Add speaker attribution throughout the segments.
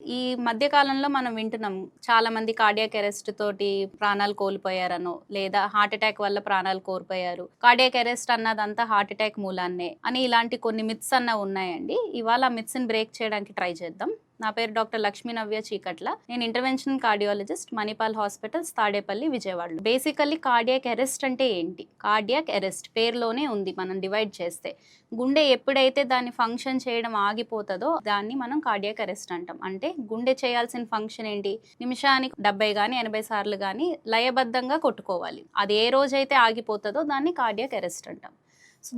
Speaker 1: ఈ మధ్య కాలంలో మనం వింటున్నాం చాలా మంది కార్డియాక్ అరెస్ట్ తోటి ప్రాణాలు కోల్పోయారనో లేదా హార్ట్ అటాక్ వల్ల ప్రాణాలు కోల్పోయారు. కార్డియాక్ అరెస్ట్ అన్నదంతా హార్ట్ అటాక్ మూలాన్నే అని ఇలాంటి కొన్ని మిత్స్ అన్న ఉన్నాయండి. ఇవాళ మిత్స్ని బ్రేక్ చేయడానికి ట్రై చేద్దాం. నా పేరు డాక్టర్ లక్ష్మీ నవ్య చీకట్ల. నేను intervention cardiologist Manipal hospitals Tadepalli విజయవాడలో. బేసికల్లీ కార్డియాక్ అరెస్ట్ అంటే ఏంటి? కార్డియాక్ అరెస్ట్ పేరులోనే ఉంది మనం డివైడ్ చేస్తే. గుండె ఎప్పుడైతే దాన్ని ఫంక్షన్ చేయడం ఆగిపోతుందో దాన్ని మనం కార్డియాక్ అరెస్ట్ అంటాం. అంటే గుండె చేయాల్సిన ఫంక్షన్ ఏంటి? నిమిషానికి డెబ్బై కానీ ఎనభై సార్లు కానీ లయబద్ధంగా కొట్టుకోవాలి. అది ఏ రోజైతే ఆగిపోతుందో దాన్ని కార్డియాక్ అరెస్ట్ అంటాం.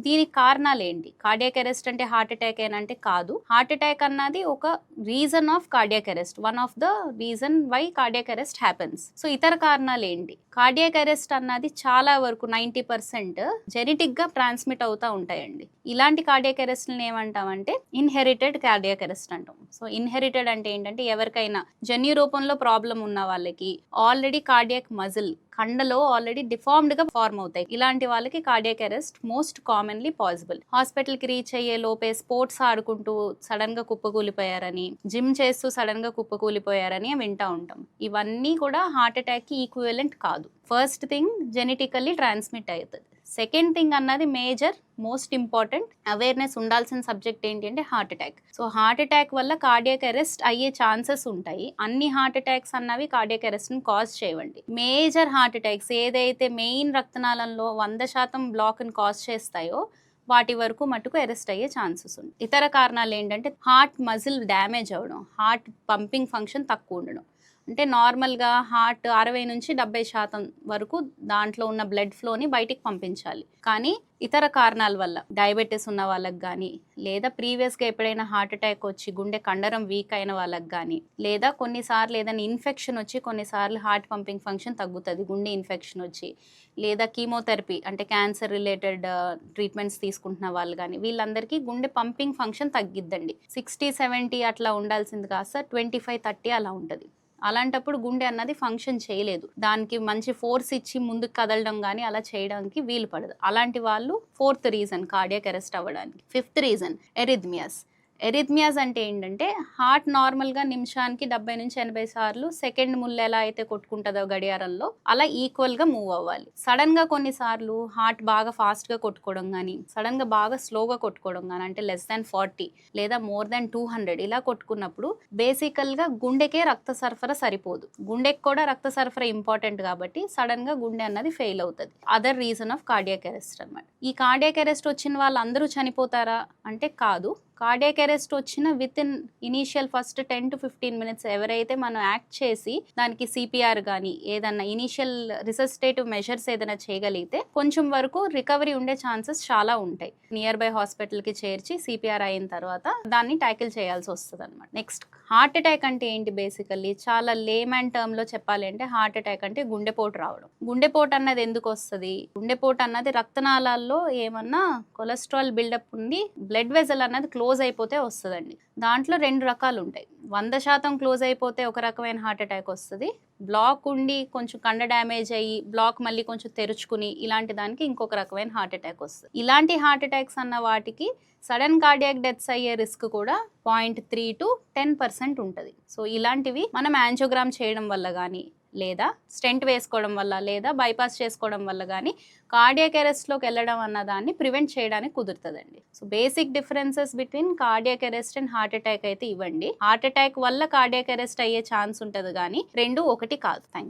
Speaker 1: దీనికి కారణాలు ఏంటి కార్డియాక్ అరెస్ట్ అంటే హార్ట్ అటాక్ ఏనంటే కాదు. హార్ట్ అటాక్ అన్నది ఒక reason of cardiac arrest. One of the reason why cardiac arrest happens. So ఇతర కారణాలు ఏంటి కార్డియాక్ అరెస్ట్ అన్నది చాలా వరకు నైంటీ పర్సెంట్ జెనెటిక్గా ట్రాన్స్మిట్ అవుతూ ఉంటాయండి. ఇలాంటి కార్డియాక్ అరెస్ట్ని ఏమంటామంటే ఇన్హెరిటెడ్ కార్డియాక్ అరెస్ట్ అంటాం. సో ఇన్హెరిటెడ్ అంటే ఏంటంటే ఎవరికైనా జన్యు రూపంలో ప్రాబ్లం ఉన్న వాళ్ళకి ఆల్రెడీ కార్డియాక్ మజిల్ కండలో ఆల్రెడీ డిఫార్మ్డ్గా ఫార్మ్ అవుతాయి. ఇలాంటి వాళ్ళకి cardiac arrest most commonly possible. హాస్పిటల్కి రీచ్ అయ్యే లోపే స్పోర్ట్స్ ఆడుకుంటూ సడన్గా కుప్పకూలిపోయారని జిమ్ చేస్తూ సడన్గా కుప్పకూలిపోయారని వింటా ఉంటాం. ఇవన్నీ కూడా హార్ట్ అటాక్కి ఈక్వలెంట్ కాదు. ఫస్ట్ థింగ్ జెనెటికల్లీ ట్రాన్స్మిట్ అవుతుంది సెకండ్ థింగ్ అన్నది మేజర్ మోస్ట్ ఇంపార్టెంట్ అవేర్నెస్ ఉండాల్సిన సబ్జెక్ట్ ఏంటి అంటే heart attack. So heart attack వల్ల కార్డియాక్ అరెస్ట్ అయ్యే ఛాన్సెస్ ఉంటాయి. అన్ని హార్ట్ అటాక్స్ అన్నవి కార్డియాక్ అరెస్ట్ని కాజ్ చేయవండి. మేజర్ హార్ట్ అటాక్స్ ఏదైతే మెయిన్ రక్తనాళంలో వంద శాతం బ్లాక్ని కాజ్ చేస్తాయో వాటి వరకు మటుకు అరెస్ట్ అయ్యే ఛాన్సెస్ ఉంది ఇతర కారణాలు ఏంటంటే హార్ట్ మజిల్ డ్యామేజ్ అవ్వడం హార్ట్ పంపింగ్ ఫంక్షన్ తక్కువ ఉండడం. అంటే నార్మల్గా హార్ట్ అరవై నుంచి డెబ్బై శాతం వరకు దాంట్లో ఉన్న బ్లడ్ ఫ్లోని బయటికి పంపించాలి. కానీ ఇతర కారణాల వల్ల డయాబెటీస్ ఉన్న వాళ్ళకి కానీ లేదా ప్రీవియస్గా ఎప్పుడైనా హార్ట్ అటాక్ వచ్చి గుండె కండరం వీక్ అయిన వాళ్ళకి కానీ లేదా కొన్నిసార్లు ఏదైనా ఇన్ఫెక్షన్ వచ్చి కొన్నిసార్లు హార్ట్ పంపింగ్ ఫంక్షన్ తగ్గుతుంది గుండె ఇన్ఫెక్షన్ వచ్చి లేదా కీమోథెరపీ అంటే క్యాన్సర్ రిలేటెడ్ ట్రీట్మెంట్స్ తీసుకుంటున్న వాళ్ళు కానీ వీళ్ళందరికీ గుండె పంపింగ్ ఫంక్షన్ తగ్గిద్దండి. సిక్స్టీ సెవెంటీ అట్లా ఉండాల్సింది కాస్త ట్వంటీ ఫైవ్ థర్టీ అలా ఉంటుంది. అలాంటప్పుడు గుండె అన్నది ఫంక్షన్ చేయలేదు. దానికి మంచి ఫోర్స్ ఇచ్చి ముందుకు కదలడం కానీ అలా చేయడానికి వీలు పడదు. అలాంటి వాళ్ళు ఫోర్త్ రీజన్ కార్డియాక్ అరెస్ట్ అవ్వడానికి. ఫిఫ్త్ రీజన్ ఎరిథ్మియాస్ ఎరిథ్మియాస్ అంటే ఏంటంటే హార్ట్ నార్మల్గా నిమిషానికి డెబ్బై నుంచి ఎనభై సార్లు సెకండ్ ముళ్ళు ఎలా అయితే కొట్టుకుంటుందో గడియారంలో అలా ఈక్వల్గా మూవ్ అవ్వాలి. సడన్గా కొన్నిసార్లు హార్ట్ బాగా ఫాస్ట్గా కొట్టుకోవడం కానీ సడన్గా బాగా స్లోగా కొట్టుకోవడం కానీ అంటే లెస్ దాన్ ఫార్టీ లేదా మోర్ దాన్ టూ హండ్రెడ్ ఇలా కొట్టుకున్నప్పుడు బేసికల్గా గుండెకే రక్త సరఫరా సరిపోదు. గుండెకి కూడా రక్త సరఫరా ఇంపార్టెంట్ కాబట్టి సడన్గా గుండె అన్నది ఫెయిల్ అవుతుంది. Other reason of cardiac arrest అనమాట ఈ కార్డియాక్ అరెస్ట్ వచ్చిన వాళ్ళందరూ చనిపోతారా? అంటే కాదు. కార్డియాక్ అరెస్ట్ వచ్చిన within initial first ten to fifteen minutes ఎవరైతే మనం యాక్ట్ చేసి దానికి సిపిఆర్ కానీ ఏదన్నా ఇనీషియల్ రిసస్టేటివ్ మెజర్స్ ఏదైనా చేయగలిగితే కొంచెం వరకు రికవరీ ఉండే ఛాన్సెస్ చాలా ఉంటాయి. నియర్ బై హాస్పిటల్కి చేర్చి సిపిఆర్ అయిన తర్వాత దాన్ని ట్యాకిల్ చేయాల్సి వస్తుంది అనమాట నెక్స్ట్ హార్ట్ అటాక్ అంటే ఏంటి బేసికల్లీ చాలా లేమన్ టర్మ్లో చెప్పాలి అంటే హార్ట్ అటాక్ అంటే గుండెపోటు రావడం. గుండెపోటు అన్నది ఎందుకు వస్తుంది? గుండెపోటు అన్నది రక్తనాళాల్లో ఏమన్నా కొలెస్ట్రాల్ బిల్డప్ ఉంది బ్లడ్ వెజల్ అన్నది క్లోజ్ అయిపోతే వస్తుందండి. దాంట్లో రెండు రకాలు ఉంటాయి వంద శాతం క్లోజ్ అయిపోతే ఒక రకమైన హార్ట్ అటాక్ వస్తుంది. బ్లాక్ ఉండి కొంచెం కండ డ్యామేజ్ అయ్యి బ్లాక్ మళ్ళీ కొంచెం తెరుచుకుని ఇలాంటి దానికి ఇంకొక రకమైన హార్ట్ అటాక్ వస్తుంది. ఇలాంటి హార్ట్ అటాక్స్ అన్న వాటికి సడన్ కార్డియాక్ డెత్స్ అయ్యే రిస్క్ కూడా point three to ten percent ఉంటుంది. సో ఇలాంటివి మనం యాంజోగ్రామ్ చేయడం వల్ల కానీ లేదా స్టెంట్ వేసుకోవడం వల్ల లేదా బైపాస్ చేసుకోవడం వల్ల కానీ కార్డియాక్ అరెస్ట్లోకి వెళ్ళడం అన్న దాన్ని ప్రివెంట్ చేయడానికి కుదురుతుందండి. So basic differences between cardiac arrest and heart attack అయితే ఇవ్వండి. హార్ట్ అటాక్ వల్ల కార్డియాక్ అరెస్ట్ అయ్యే ఛాన్స్ ఉంటుంది కానీ రెండు ఒకటి కాదు. Thank you